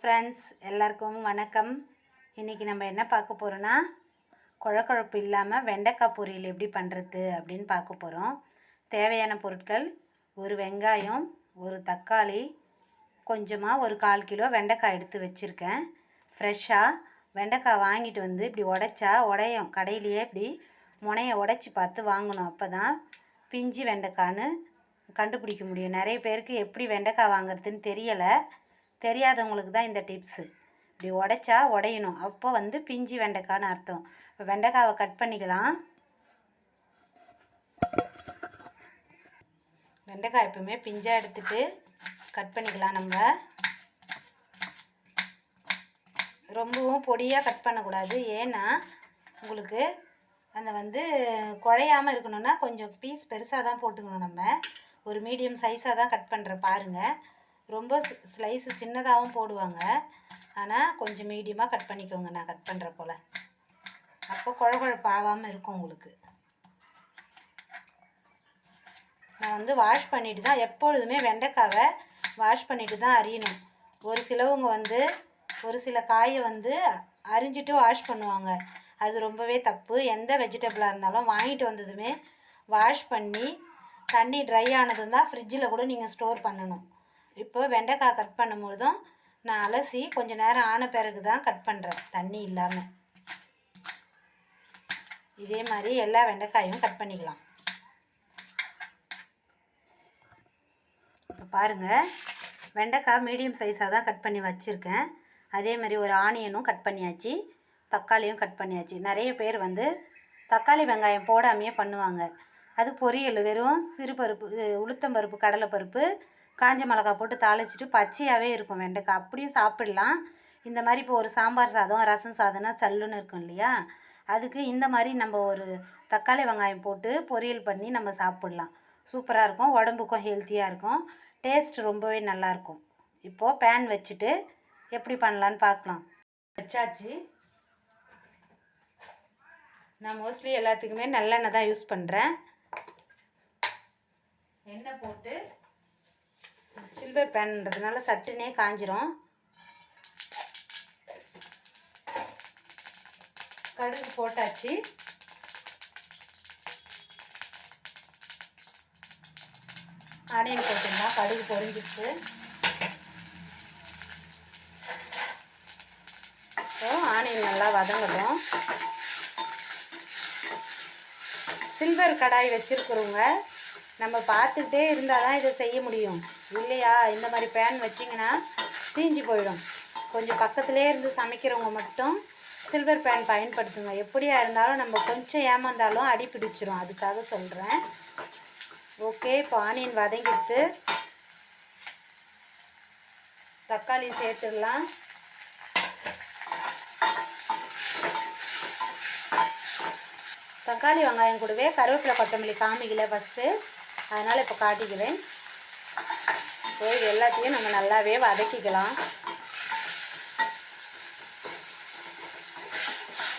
Friends எல்லாருக்கும் வணக்கம். இன்றைக்கி நம்ம என்ன பார்க்க போகிறோன்னா குழக்குழப்பு இல்லாமல் வெண்டைக்காய் பொரியல் எப்படி பண்ணுறது அப்படின்னு பார்க்க போகிறோம் தேவையான பொருட்கள் ஒரு வெங்காயம் ஒரு தக்காளி கொஞ்சமாக ஒரு கால் கிலோ வெண்டைக்காய் எடுத்து வச்சுருக்கேன். ஃப்ரெஷ்ஷாக வெண்டைக்காய் வாங்கிட்டு வந்து இப்படி உடைச்சா உடையும் கடையிலேயே இப்படி முனையை உடைச்சி பார்த்து வாங்கணும். அப்போ தான் பிஞ்சு வெண்டைக்கான்னு கண்டுபிடிக்க முடியும். நிறைய பேருக்கு எப்படி வெண்டைக்காய் வாங்குறதுன்னு தெரியலை. தெரியாதவங்களுக்கு தான் இந்த டிப்ஸு. இப்படி உடைச்சா உடையணும். அப்போ வந்து பிஞ்சு வெண்டைக்கான்னு அர்த்தம். இப்போ வெண்டைக்காவை கட் பண்ணிக்கலாம். வெண்டைக்காய் எப்பவுமே பிஞ்சாக எடுத்துட்டு கட் பண்ணிக்கலாம் நம்ம. ரொம்பவும் பொடியாக கட் பண்ணக்கூடாது. ஏன்னா உங்களுக்கு அந்த வந்து குழையாமல் இருக்கணும்னா கொஞ்சம் பீஸ் பெருசாக தான் போட்டுக்கணும் நம்ம. ஒரு மீடியம் சைஸாக தான் கட் பண்ணுற பாருங்கள் ரொம்ப ஸ்லைஸு சின்னதாகவும் போடுவாங்க. ஆனால் கொஞ்சம் மீடியமாக கட் பண்ணிக்கோங்க நான் கட் பண்ணுற போல். அப்போ குழ இருக்கும் உங்களுக்கு. நான் வந்து வாஷ் பண்ணிட்டு தான் எப்பொழுதுமே வெண்டைக்காவை வாஷ் பண்ணிட்டு தான் அரியணும். ஒரு சிலவங்க வந்து ஒரு சில காயை வந்து அரிஞ்சிட்டு வாஷ் பண்ணுவாங்க. அது ரொம்பவே தப்பு. எந்த வெஜிடபிளாக இருந்தாலும் வாங்கிட்டு வந்ததுமே வாஷ் பண்ணி தண்ணி ட்ரை ஆனதும் தான் ஃப்ரிட்ஜில் கூட நீங்கள் ஸ்டோர் பண்ணணும். இப்போ வெண்டைக்காய் கட் பண்ணும்பொழுதும் நான் அலசி கொஞ்ச நேரம் ஆன பிறகு தான் கட் பண்ணுறேன் தண்ணி இல்லாமல் இதே மாதிரி எல்லா வெண்டைக்காயும் கட் பண்ணிக்கலாம். இப்போ பாருங்கள் வெண்டைக்காய் மீடியம் சைஸாக தான் கட் பண்ணி வச்சுருக்கேன். அதே மாதிரி ஒரு ஆனியனும் கட் பண்ணியாச்சு தக்காளியும் கட் பண்ணியாச்சு. நிறைய பேர் வந்து தக்காளி வெங்காயம் போடாமையே பண்ணுவாங்க. அது பொரியல் வெறும் சிறுபருப்பு பருப்பு உளுத்தம்பருப்பு கடலைப்பருப்பு காஞ்ச மிளகா போட்டு தாளிச்சிட்டு பச்சையாகவே இருக்கும் வெண்டைக்காய் அப்படியும் சாப்பிடலாம். இந்த மாதிரி இப்போ ஒரு சாம்பார் சாதம் ரசம் சாதம்னா சல்லுன்னு இருக்கும் இல்லையா? அதுக்கு இந்த மாதிரி நம்ம ஒரு தக்காளி வெங்காயம் போட்டு பொரியல் பண்ணி நம்ம சாப்பிட்லாம். சூப்பராக இருக்கும். உடம்புக்கும் ஹெல்த்தியாக இருக்கும். டேஸ்ட் ரொம்பவே நல்லாயிருக்கும் இப்போது பேன் வச்சுட்டு எப்படி பண்ணலான்னு பார்க்கலாம். வச்சாச்சு. நான் மோஸ்ட்லி எல்லாத்துக்குமே நல்லெண்ணெய் தான் யூஸ் பண்ணுறேன் எண்ணெய் போட்டு சில்வர் பேன்ன்றதுனால சட்டுனே காஞ்சிரும். கடுகு போட்டாச்சு. ஆனியன் போட்டுக்கலாம் கடுகு பொரிஞ்சிச்சு ஆனியன் நல்லா வதங்கட்டும். சில்வர் கடாய் வச்சுருக்குறவங்க நம்ம பார்த்துக்கிட்டே இருந்தால் தான் இதை செய்ய முடியும். இல்லையா? இந்த மாதிரி பேன் வச்சிங்கன்னா தீஞ்சு போயிடும். கொஞ்சம் பக்கத்துலேயே இருந்து சமைக்கிறவங்க மட்டும் சில்வர் பேன் பயன்படுத்துங்க. எப்படியா இருந்தாலும் நம்ம கொஞ்சம் ஏமாந்தாலும் அடி பிடிச்சிரும். அதுக்காக சொல்கிறேன் ஓகே இப்போ ஆனியன் வதங்கிட்டு தக்காளி சேர்த்துடலாம். தக்காளி வெங்காயம் கூடவே கருவேப்பிலை கொத்தமல்லி காமிக்கல ஃபஸ்ட்டு அதனால் இப்போ காட்டிக்கிறேன். ஸோ இது எல்லாத்தையும் நம்ம நல்லாவே வதக்கிக்கலாம்.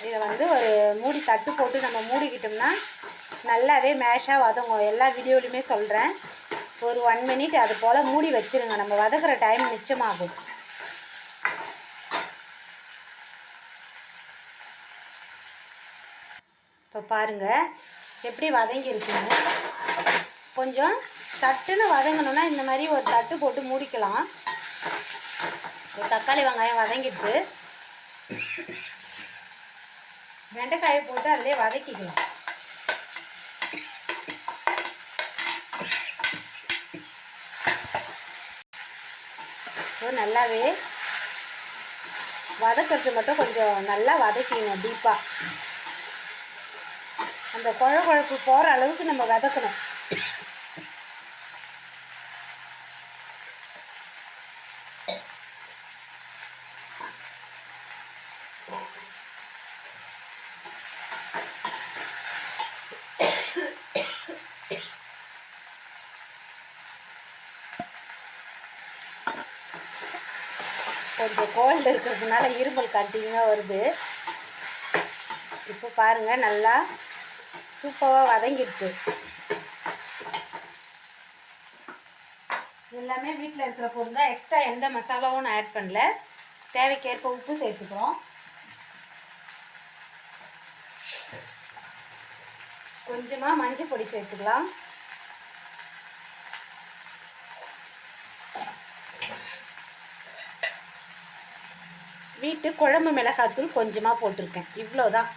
இதை வந்து ஒரு மூடி தட்டு போட்டு நம்ம மூடிக்கிட்டோம்னா நல்லாவே மேஷாக வதங்கும். எல்லா வீடியோலையுமே சொல்கிறேன் ஒரு ஒன் மினிட் அது போல் மூடி வச்சுருங்க. நம்ம வதக்கிற டைம் மிச்சமாகும். இப்போ பாருங்கள் எப்படி வதங்கியிருக்குன்னு. கொஞ்சம் சட்டுன்னு வதங்கணும்னா இந்த மாதிரி ஒரு தட்டு போட்டு மூடிக்கலாம். ஒரு தக்காளி வெங்காயம் வதங்கிட்டு வெண்டைக்காயை போட்டு அதிலே வதக்கிக்கலாம். நல்லாவே வதக்கிறது மட்டும் கொஞ்சம் நல்லா வதக்கிங்க டீப்பாக அந்த குழ குழப்பு போகிற அளவுக்கு நம்ம வதக்கணும். கொஞ்சம் கோல்டு இருக்கிறதுனால இருமல் கண்டினியூவாக வருது. இப்போ பாருங்கள் நல்லா சூப்பராக வதங்கிடுச்சு. எல்லாமே வீட்டில் இருக்கிற பொருள் தான். எக்ஸ்ட்ரா எந்த மசாலாவும் நான் ஆட் பண்ணல. தேவைக்கேற்ப உப்பு சேர்த்துக்கிறோம். கொஞ்சமாக மஞ்சள் பொடி சேர்த்துக்கலாம். வீட்டு குழம்பு மிளகாத்தூள் கொஞ்சமாக போட்டிருக்கேன். இவ்வளோதான்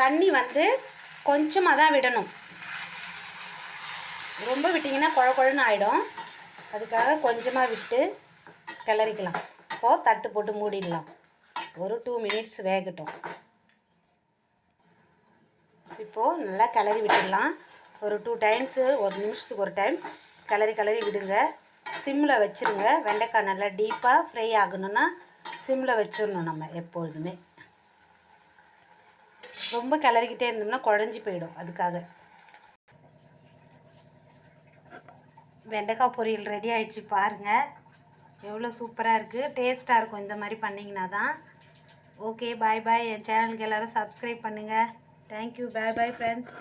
தண்ணி வந்து கொஞ்சமாக தான் விடணும். ரொம்ப விட்டிங்கன்னா குழ குழன்னு ஆகிடும் அதுக்காக கொஞ்சமாக விட்டு கிளறிக்கலாம். இப்போது தட்டு போட்டு மூடிடலாம். ஒரு டூ மினிட்ஸ் வேகட்டும். இப்போது நல்லா கிளறி விட்டுடலாம். ஒரு டூ டைம்ஸு ஒரு நிமிஷத்துக்கு ஒரு டைம் கிளறி கிளறி விடுங்க. சிம்மில் வச்சுருங்க. வெண்டைக்காய் நல்லா டீப்பாக ஃப்ரை ஆகணும்னா சிம்மில் வச்சிடணும் நம்ம எப்பொழுதுமே. ரொம்ப கிளறிக்கிட்டே இருந்தோம்னா குழஞ்சி போயிடும் அதுக்காக. வெண்டைக்காய் பொரியல் ரெடி ஆயிடுச்சு பாருங்கள் எவ்வளோ சூப்பராக இருக்குது டேஸ்ட்டாக இருக்கும் இந்த மாதிரி பண்ணிங்கன்னா தான். ஓகே பாய் பாய் என் சேனலுக்கு எல்லோரும் சப்ஸ்கிரைப் பண்ணுங்கள் தேங்க்யூ பாய் பாய் ஃப்ரெண்ட்ஸ்